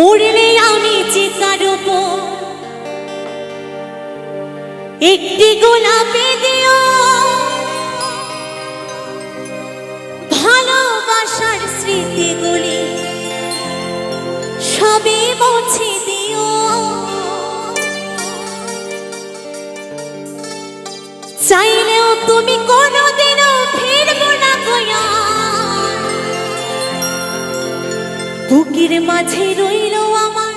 মরলে আমি চিতার উপর একটি গোলাপে দিও। ভালোবাসার স্মৃতিগুলি সবই মুছে বুকের মাঝে রইল আমার।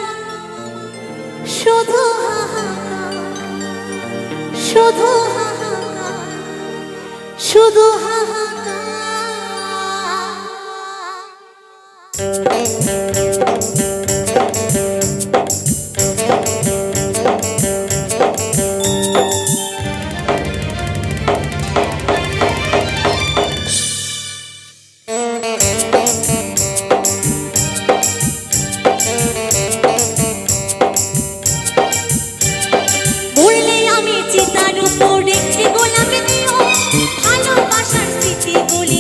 শুধু শুধু শুধু হাহাকার। আশার স্মৃতিগুলি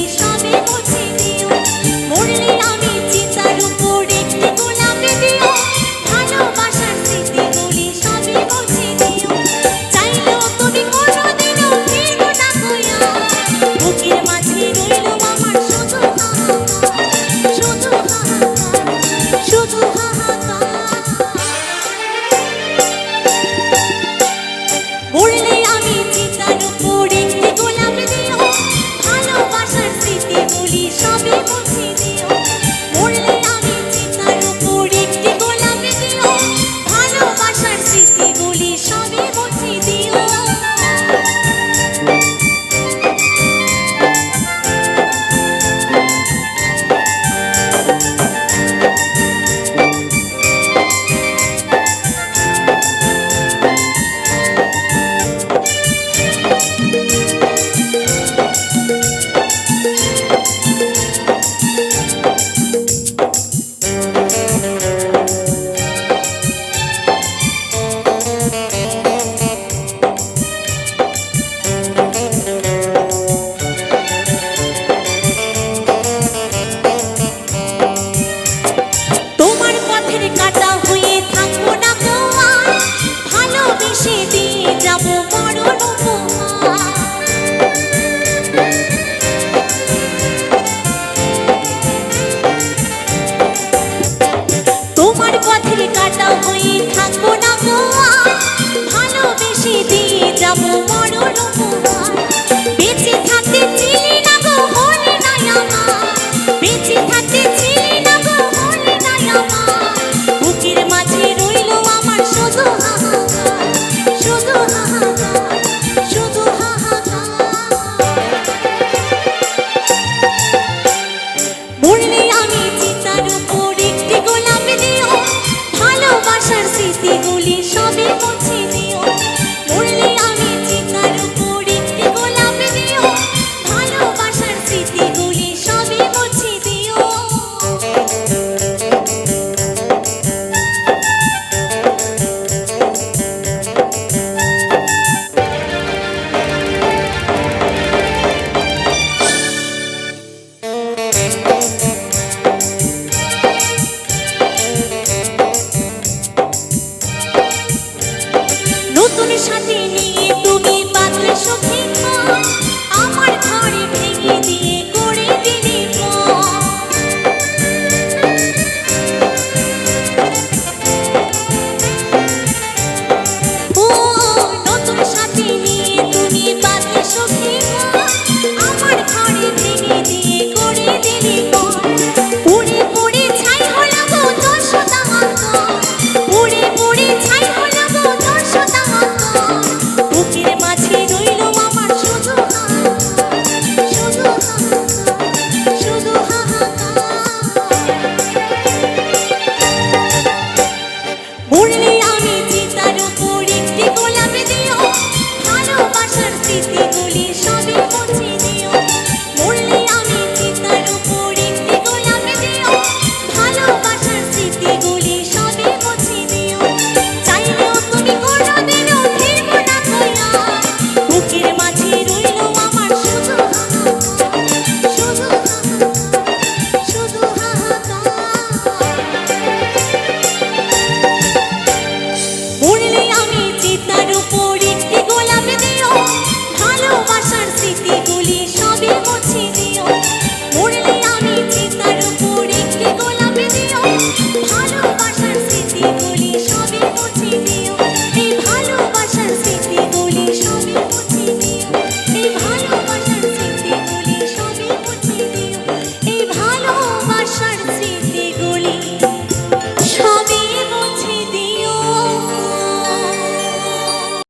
地沟里 সাথে নিয়ে তুমি বাঁচলে সুখী